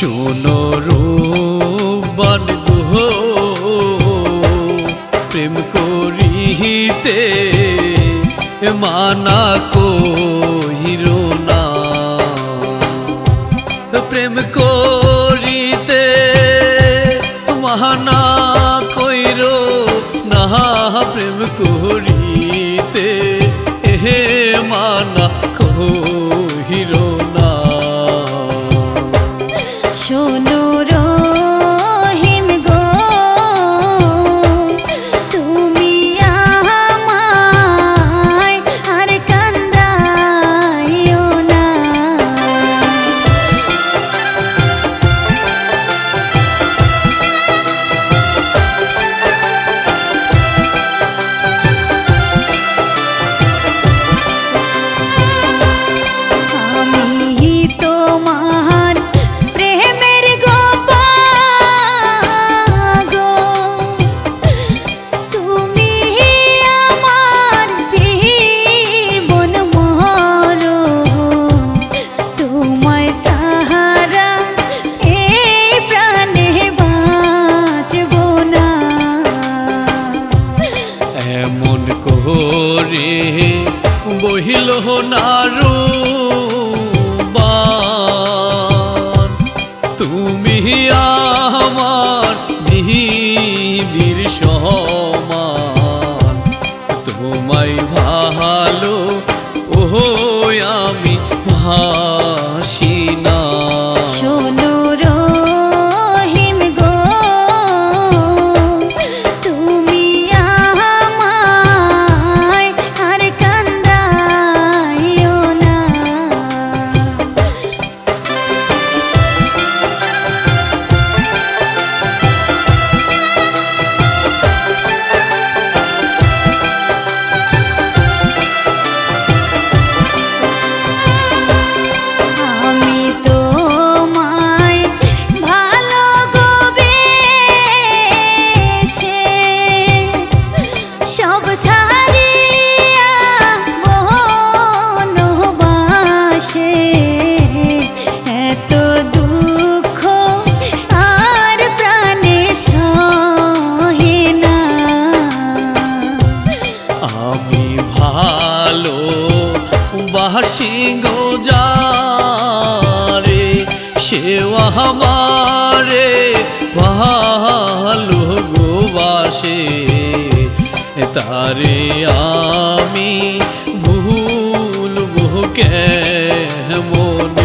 শোনো রূপবান গুহ, প্রেম করিতে মানা কহির না। প্রেম করিতে মানা কইর না। প্রেম করিতে এহে মানা কহির এমন করে বহিল নারু তুমি আমার দিদির সমান। তোমায় ভালো ও আমি ভাসি সহে যারে সেও আমারে ভালো গো বাসে। তারে আমি ভুলবো কেমন?